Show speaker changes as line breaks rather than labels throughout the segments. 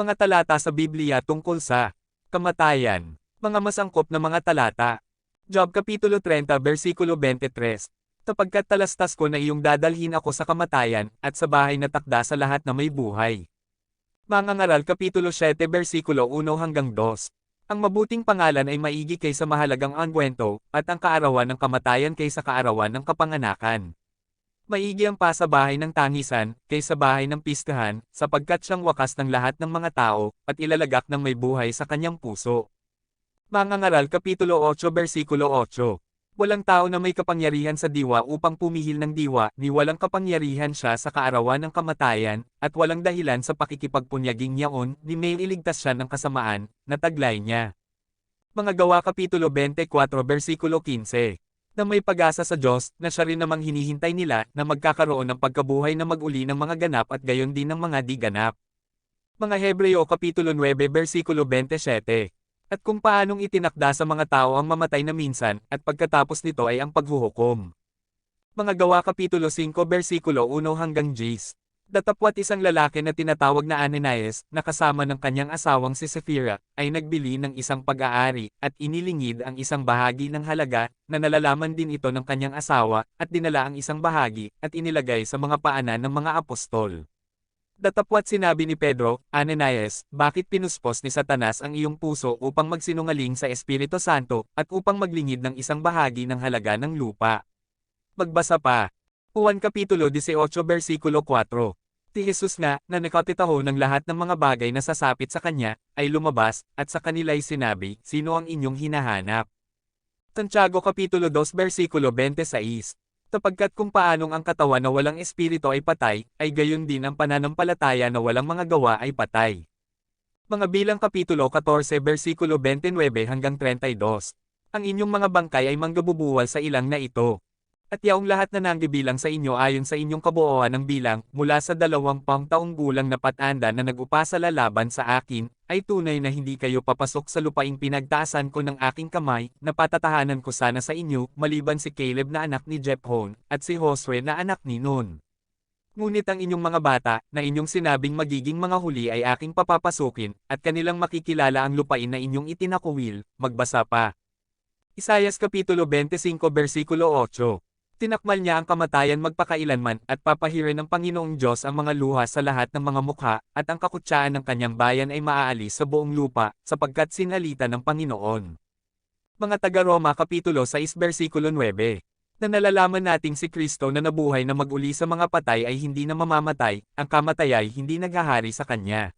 Mga talata sa Biblia tungkol sa kamatayan. Mga masangkop na mga talata. Job Kapitulo 30 versikulo 23. Tapagkat talastas ko na iyong dadalhin ako sa kamatayan, at sa bahay na takda sa lahat na may buhay. Mga ngaral Kapitulo 7 versikulo 1 hanggang 2. Ang mabuting pangalan ay maigi kaysa mahalagang angwento, at ang kaarawan ng kamatayan kaysa kaarawan ng kapanganakan. Maigi ang pasabahay ng tangisan, kaysa bahay ng pistahan, sapagkat siyang wakas ng lahat ng mga tao, at ilalagak ng may buhay sa kanyang puso. Mga ngaral Kapitulo 8 versikulo 8 Walang tao na may kapangyarihan sa diwa upang pumihil ng diwa, ni walang kapangyarihan siya sa kaarawan ng kamatayan, at walang dahilan sa pakikipagpunyaging niyaon, ni may iligtas siya ng kasamaan, na taglay niya. Mga gawa Kapitulo 24 versikulo 15 na may pag-asa sa Diyos, na siya rin namang hinihintay nila, na magkakaroon ng pagkabuhay na maguli ng mga ganap at gayon din ng mga di ganap. Mga Hebreo Kapitulo 9 versikulo 27 At kung paanong itinakda sa mga tao ang mamatay na minsan, at pagkatapos nito ay ang paghuhukom. Mga Gawa Kapitulo 5 versikulo 1 hanggang 10 Datapwat isang lalaki na tinatawag na Ananias, na kasama ng kanyang asawang si Sapphira, ay nagbili ng isang pag-aari, at inilingid ang isang bahagi ng halaga, na nalalaman din ito ng kanyang asawa, at dinala ang isang bahagi, at inilagay sa mga paanan ng mga apostol. Datapwat sinabi ni Pedro, Ananias, bakit pinuspos ni Satanas ang iyong puso upang magsinungaling sa Espiritu Santo, at upang maglingid ng isang bahagi ng halaga ng lupa? Magbasa pa. Juan Kapitulo 18 versikulo 4 Si Jesus nga, na nakatitaho ng lahat ng mga bagay na sasapit sa kanya, ay lumabas, at sa kanila'y sinabi, Sino ang inyong hinahanap? Santiago Kapitulo 2 versikulo 26 Tapagkat kung paanong ang katawan na walang espiritu ay patay, ay gayon din ang pananampalataya na walang mga gawa ay patay. Mga bilang Kapitulo 14 versikulo 29 hanggang 32 Ang inyong mga bangkay ay manggabubuwal sa ilang na ito. At yaong lahat na nanggibilang sa inyo ayon sa inyong kabuoan ng bilang, mula sa dalawampang taong gulang na patanda na nag-upasa lalaban sa akin, ay tunay na hindi kayo papasok sa lupaing pinagtaasan ko ng aking kamay, na patatahanan ko sana sa inyo, maliban si Caleb na anak ni Jephon, at si Josue na anak ni Nun. Ngunit ang inyong mga bata, na inyong sinabing magiging mga huli ay aking papapasukin, at kanilang makikilala ang lupain na inyong itinakuwil, magbasa pa. Isayas Kapitulo 25 versikulo 8 Tinakmal niya ang kamatayan magpakailanman at papahirin ng Panginoong Diyos ang mga luha sa lahat ng mga mukha, at ang kakutsaan ng kanyang bayan ay maaalis sa buong lupa, sapagkat sinalita ng Panginoon. Mga taga-Roma Kapitulo 6 versikulo 9 na nalalaman nating si Kristo na nabuhay na maguli sa mga patay ay hindi na mamamatay, ang kamatay ay hindi naghahari sa kanya.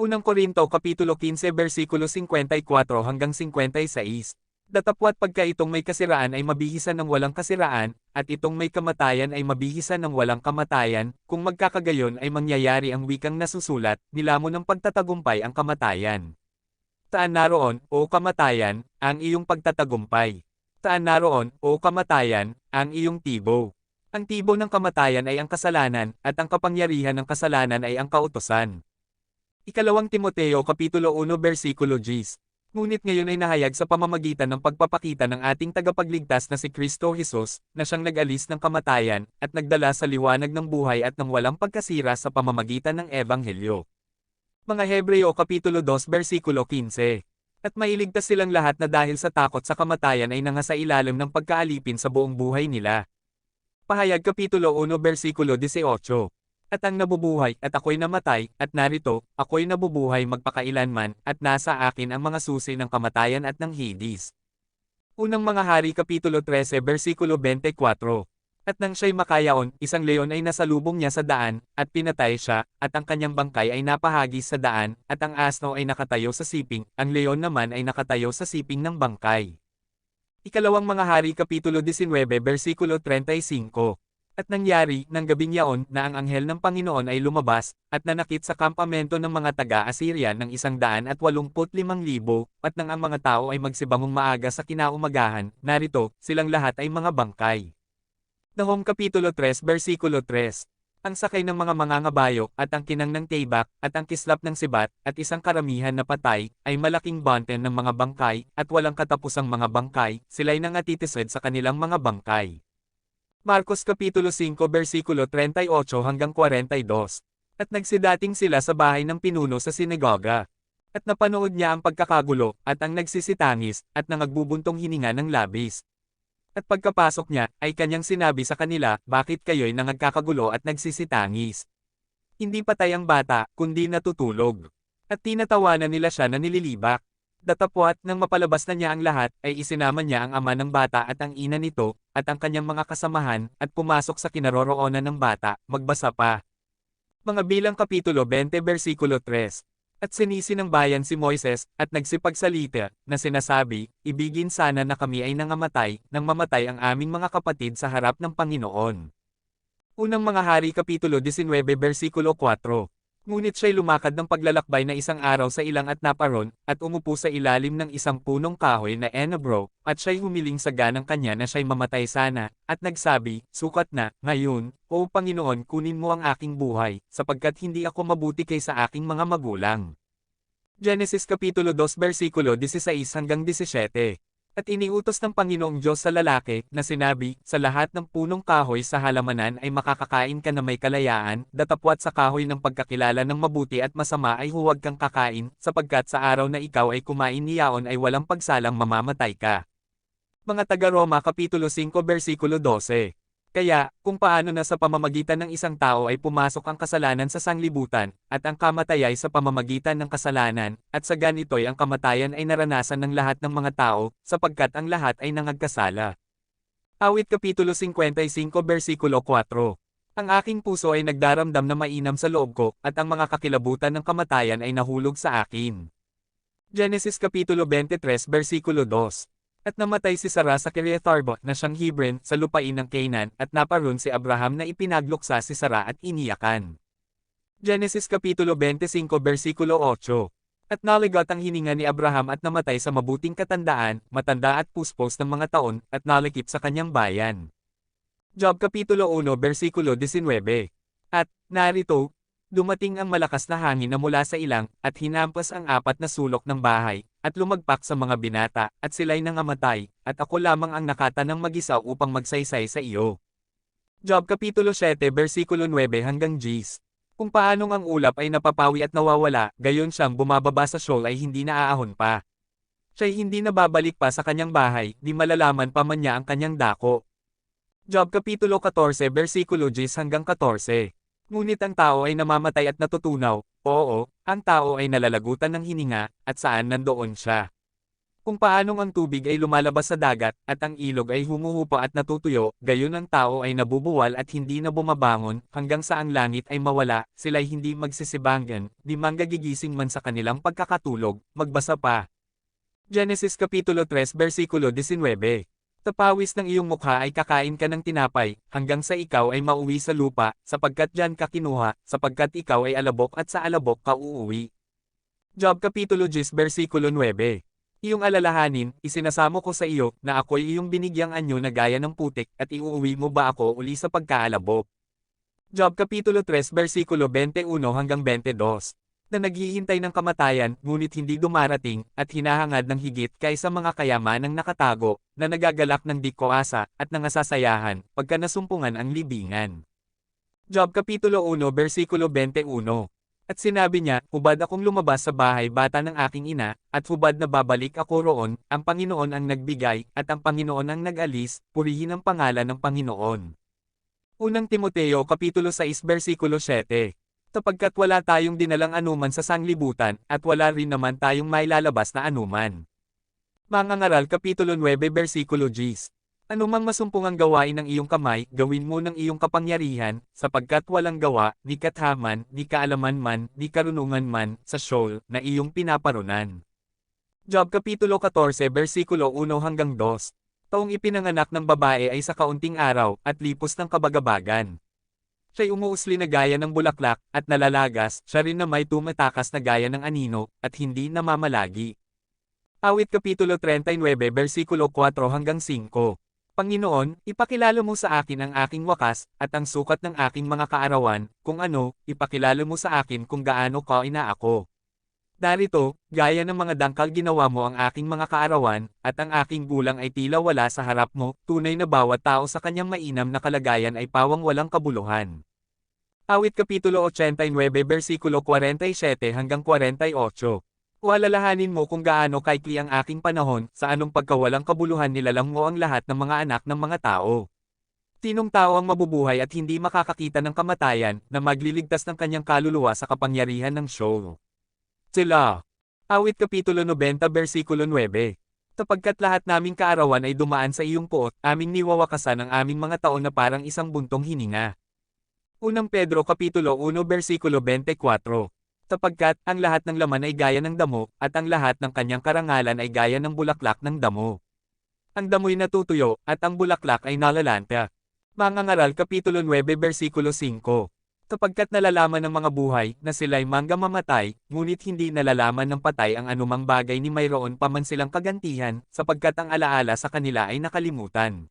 Unang Korinto Kapitulo 15 versikulo 54 hanggang 56 Datapwat pagka itong may kasiraan ay mabihisan ng walang kasiraan, at itong may kamatayan ay mabihisan ng walang kamatayan, kung magkakagayon ay mangyayari ang wikang nasusulat, nilamon ng pagtatagumpay ang kamatayan. Taan naroon, o kamatayan, ang iyong pagtatagumpay. Taan naroon, o kamatayan, ang iyong tibo. Ang tibo ng kamatayan ay ang kasalanan, at ang kapangyarihan ng kasalanan ay ang kautosan. Ikalawang Timoteo Kapitulo 1 Versikulo 10 Ngunit ngayon ay nahayag sa pamamagitan ng pagpapakita ng ating tagapagligtas na si Kristo Jesus, na siyang nag-alis ng kamatayan, at nagdala sa liwanag ng buhay at ng walang pagkasira sa pamamagitan ng Ebanghelyo. Mga Hebreo Kapitulo 2 Versikulo 15 At mailigtas silang lahat na dahil sa takot sa kamatayan ay nangasa ilalim ng pagkaalipin sa buong buhay nila. Pahayag Kapitulo 1 Versikulo 18 at ang nabubuhay, at ako'y namatay, at narito, ako'y nabubuhay magpakailanman, at nasa akin ang mga susi ng kamatayan at ng Hades. Unang mga hari Kapitulo 13 versikulo 24 At nang siya'y makayaon, isang leon ay nasalubong niya sa daan, at pinatay siya, at ang kanyang bangkay ay napahagis sa daan, at ang asno ay nakatayo sa siping, ang leon naman ay nakatayo sa siping ng bangkay. Ikalawang mga hari Kapitulo 19 versikulo 35 at nangyari, ng gabing yaon, na ang anghel ng Panginoon ay lumabas, at nanakit sa kampamento ng mga taga-Assyria ng isang daan at walumput limang libo, at nang ang mga tao ay magsibangong maaga sa kinaumagahan, narito, silang lahat ay mga bangkay. Nahom Kapitulo 3 Versikulo 3 ang sakay ng mga mangangabayo, at ang kinang ng tibak, at ang kislap ng sibat, at isang karamihan na patay, ay malaking bonten ng mga bangkay, at walang katapusang mga bangkay, sila'y nangatitisod sa kanilang mga bangkay. Marcos Kapitulo 5 versikulo 38 hanggang 42. At nagsidating sila sa bahay ng pinuno sa sinagoga. At napanood niya ang pagkakagulo, at ang nagsisitangis, at nangagbubunтong hininga ng labis. At pagkapasok niya, ay kanyang sinabi sa kanila, bakit kayo'y nangagkakagulo at nagsisitangis? Hindi patay ang bata, kundi natutulog. At tinatawanan nila siya na nililibak. Datapwat nang mapalabas na niya ang lahat, ay isinama niya ang ama ng bata at ang ina nito, at ang kanyang mga kasamahan, at pumasok sa kinaroroonan ng bata, magbasa pa. Mga bilang Kapitulo 20 versikulo 3 At sinisi ng bayan si Moises, at nagsipagsalita, na sinasabi, Ibigin sana na kami ay nangamatay, nang mamatay ang aming mga kapatid sa harap ng Panginoon. Unang mga hari Kapitulo 19 versikulo 4 Ngunit siya'y lumakad ng paglalakbay na isang araw sa ilang at naparon, at umupo sa ilalim ng isang punong kahoy na enebro, at siya'y humiling sa ganang kanya na siya'y mamatay sana, at nagsabi, Sukat na, ngayon, O Panginoon kunin mo ang aking buhay, sapagkat hindi ako mabuti kaysa aking mga magulang. Genesis Kapitulo 2 versikulo 16 hanggang 17 At iniutos ng Panginoong Diyos sa lalaki, na sinabi, sa lahat ng punong kahoy sa halamanan ay makakakain ka na may kalayaan, datapwat sa kahoy ng pagkakilala ng mabuti at masama ay huwag kang kakain, sapagkat sa araw na ikaw ay kumain niyaon ay walang pagsalang mamamatay ka. Mga taga-Roma Kapitulo 5 versikulo 12 kaya, kung paano na sa pamamagitan ng isang tao ay pumasok ang kasalanan sa sanglibutan, at ang kamatayay sa pamamagitan ng kasalanan, at sa ganito'y ang kamatayan ay naranasan ng lahat ng mga tao, sapagkat ang lahat ay nangagkasala. Awit Kapitulo 55 versikulo 4 Ang aking puso ay nagdaramdam na mainam sa loob ko, at ang mga kakilabutan ng kamatayan ay nahulog sa akin. Genesis Kapitulo 23 versikulo 2 at namatay si Sarah sa Kiriatharbot na siyang Hebron sa lupain ng Canaan at naparoon si Abraham na ipinagluksa si Sarah at iniyakan. Genesis Kapitulo 25 versikulo 8 At naligot ang hininga ni Abraham at namatay sa mabuting katandaan, matanda at puspos ng mga taon, at nalikip sa kanyang bayan. Job Kapitulo 1 versikulo 19 At, narito, dumating ang malakas na hangin na mula sa ilang, at hinampas ang apat na sulok ng bahay, at lumagpak sa mga binata, at sila'y nangamatay, at ako lamang ang nakatanang mag-isa upang magsaysay sa iyo. Job Kapitulo 7 versikulo 9 hanggang 10 Kung paanong ang ulap ay napapawi at nawawala, gayon siyang bumababa sa shoal ay hindi naaahon pa. Siya'y hindi nababalik pa sa kanyang bahay, di malalaman pa man niya ang kanyang dako. Job Kapitulo 14 versikulo 10 hanggang 14 Ngunit ang tao ay namamatay at natutunaw, Oo, ang tao ay nalalagutan ng hininga, at saan nandoon siya. Kung paanong ang tubig ay lumalabas sa dagat, at ang ilog ay humuhupa at natutuyo, gayon ang tao ay nabubuwal at hindi na bumabangon, hanggang sa ang langit ay mawala, sila'y hindi magsisibangan, di manggagigising man sa kanilang pagkakatulog, magbasa pa. Genesis Kapitulo 3 versikulo 19 Tapawis ng iyong mukha ay kakain ka ng tinapay, hanggang sa ikaw ay mauwi sa lupa, sapagkat dyan ka kinuha, sapagkat ikaw ay alabok at sa alabok ka uuwi. Job Kapitulo 10 versikulo 9 Iyong alalahanin, isinasamo ko sa iyo, na ako'y iyong binigyang anyo na gaya ng putik, at iuuwi mo ba ako uli sa pagkaalabok? Job Kapitulo 3 versikulo 21 hanggang 22 na naghihintay ng kamatayan, ngunit hindi dumarating, at hinahangad ng higit kaysa mga kayamanang nakatago, na nagagalak ng di koasa, at nangasasayahan, pagka nasumpungan ang libingan. Job Kapitulo 1 versikulo 21 At sinabi niya, hubad akong lumabas sa bahay bata ng aking ina, at hubad na babalik ako roon, ang Panginoon ang nagbigay, at ang Panginoon ang nag-alis, purihin ang pangalan ng Panginoon. Unang Timoteo Kapitulo 6 versikulo 7 Tapagkat wala tayong dinalang anuman sa sanglibutan, at wala rin naman tayong mailalabas na anuman. Mga ngaral Kapitulo 9 versikulo 10 Anumang masumpungang gawain ng iyong kamay, gawin mo ng iyong kapangyarihan, sapagkat walang gawa, ni kathaman, ni kaalaman man, ni karunungan man, sa shoal, na iyong pinaparunan. Job Kapitulo 14 versikulo 1 hanggang 2 Taong ipinanganak ng babae ay sa kaunting araw, at lipos ng kabagabagan. Siya'y umuusli na gaya ng bulaklak, at nalalagas, siya rin na may tumatakas na gaya ng anino, at hindi namamalagi. Awit Kapitulo 39 versikulo 4 hanggang 5 Panginoon, ipakilala mo sa akin ang aking wakas, at ang sukat ng aking mga kaarawan, kung ano, ipakilala mo sa akin kung gaano ka inaako. Darito, gaya ng mga dangkal ginawa mo ang aking mga kaarawan, at ang aking gulang ay tila wala sa harap mo, tunay na bawat tao sa kanyang mainam na kalagayan ay pawang walang kabuluhan. Awit Kapitulo 89 versikulo 47 hanggang 48 Walalahanin mo kung gaano kaikli ang aking panahon, sa anong pagkawalang kabuluhan nilalang mo ang lahat ng mga anak ng mga tao. Tinong tao ang mabubuhay at hindi makakakita ng kamatayan, na magliligtas ng kanyang kaluluwa sa kapangyarihan ng show. Sila. Awit Kapitulo 90 versikulo 9 Tapagkat lahat naming kaarawan ay dumaan sa iyong puot, aming niwawakasan ang aming mga taon na parang isang buntong hininga. Unang Pedro Kapitulo 1 versikulo 24 sapagkat ang lahat ng laman ay gaya ng damo, at ang lahat ng kanyang karangalan ay gaya ng bulaklak ng damo. Ang damo'y natutuyo, at ang bulaklak ay nalalanta. Mga ngaral Kapitulo 9 versikulo 5 Kapagkat nalalaman ng mga buhay na sila'y mangga mamatay, ngunit hindi nalalaman ng patay ang anumang bagay ni mayroon pa man silang kagantihan, sapagkat ang alaala sa kanila ay nakalimutan.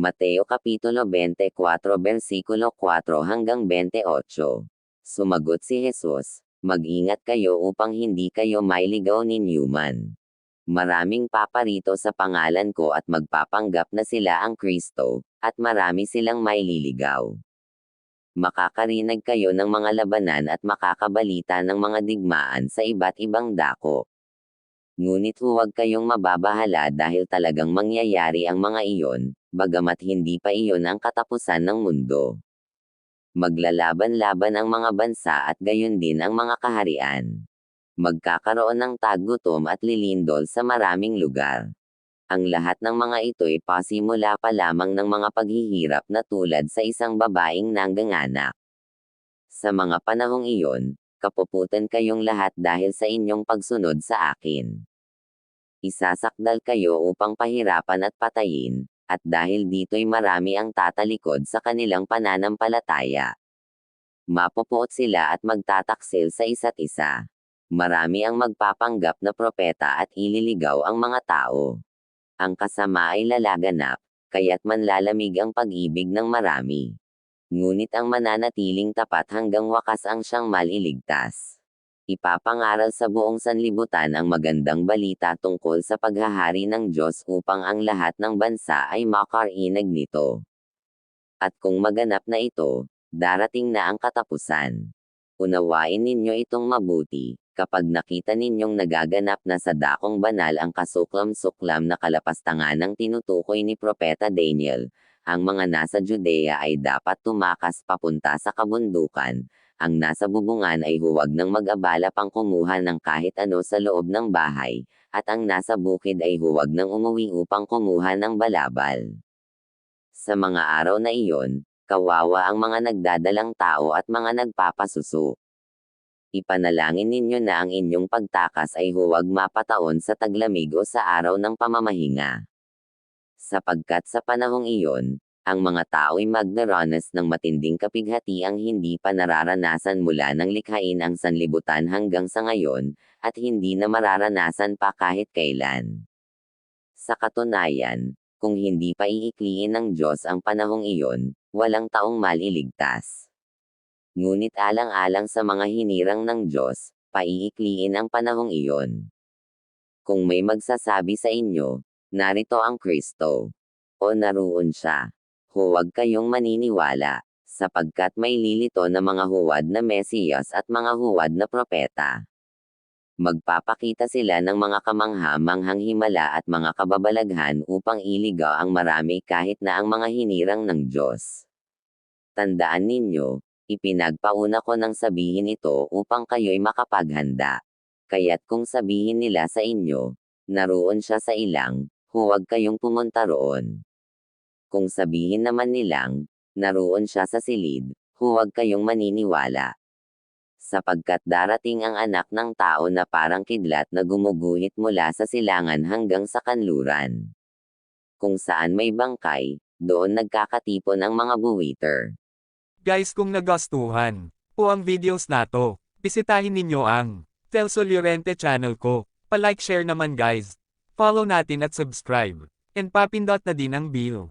Mateo Kapitulo 24 versikulo 4 hanggang 28. Sumagot si Jesus, Mag-ingat kayo upang hindi kayo mailigaw ni Newman. Maraming paparito sa pangalan ko at magpapanggap na sila ang Kristo, at marami silang maililigaw. Makakarinig kayo ng mga labanan at makakabalita ng mga digmaan sa iba't ibang dako. Ngunit huwag kayong mababahala dahil talagang mangyayari ang mga iyon, bagamat hindi pa iyon ang katapusan ng mundo. Maglalaban-laban ang mga bansa at gayon din ang mga kaharian. Magkakaroon ng tagutom at lilindol sa maraming lugar. Ang lahat ng mga ito ay pasimula pa lamang ng mga paghihirap na tulad sa isang babaeng nangganganak. Sa mga panahong iyon, kapuputan kayong lahat dahil sa inyong pagsunod sa akin. Isasakdal kayo upang pahirapan at patayin, at dahil dito'y marami ang tatalikod sa kanilang pananampalataya. Mapopoot sila at magtataksil sa isa't isa. Marami ang magpapanggap na propeta at ililigaw ang mga tao. Ang kasama ay lalaganap, kaya't manlalamig ang pag-ibig ng marami. Ngunit ang mananatiling tapat hanggang wakas ang siyang maliligtas ipapangaral sa buong sanlibutan ang magandang balita tungkol sa paghahari ng Diyos upang ang lahat ng bansa ay makarinig nito. At kung maganap na ito, darating na ang katapusan. Unawain ninyo itong mabuti, kapag nakita ninyong nagaganap na sa dakong banal ang kasuklam-suklam na kalapastangan ng tinutukoy ni Propeta Daniel, ang mga nasa Judea ay dapat tumakas papunta sa kabundukan, ang nasa bubungan ay huwag nang mag-abala pang kumuha ng kahit ano sa loob ng bahay, at ang nasa bukid ay huwag nang umuwi upang kumuha ng balabal. Sa mga araw na iyon, kawawa ang mga nagdadalang tao at mga nagpapasuso. Ipanalangin ninyo na ang inyong pagtakas ay huwag mapataon sa taglamig o sa araw ng pamamahinga. Sapagkat sa panahong iyon, ang mga tao'y magdaranas ng matinding kapighatiang hindi pa nararanasan mula ng likhain ang sanlibutan hanggang sa ngayon, at hindi na mararanasan pa kahit kailan. Sa katunayan, kung hindi pa iikliin ng Diyos ang panahong iyon, walang taong maliligtas. Ngunit alang-alang sa mga hinirang ng Diyos, paiikliin ang panahong iyon. Kung may magsasabi sa inyo, narito ang Kristo, o naroon siya, huwag kayong maniniwala, sapagkat may lilito na mga huwad na Mesiyas at mga huwad na propeta. Magpapakita sila ng mga kamangha-manghang himala at mga kababalaghan upang iligaw ang marami kahit na ang mga hinirang ng Diyos. Tandaan ninyo, ipinagpauna ko ng sabihin ito upang kayo'y makapaghanda. Kaya't kung sabihin nila sa inyo, naroon siya sa ilang, huwag kayong pumunta roon. Kung sabihin naman nilang, naroon siya sa silid, huwag kayong maniniwala. Sapagkat darating ang anak ng tao na parang kidlat na gumuguhit mula sa silangan hanggang sa kanluran. Kung saan may bangkay, doon nagkakatipon ang mga buwiter.
Guys kung nagustuhan po ang videos nato, bisitahin ninyo ang Telso Llorente channel ko. Pa-like share naman guys. Follow natin at subscribe. And papindot na din ang bell.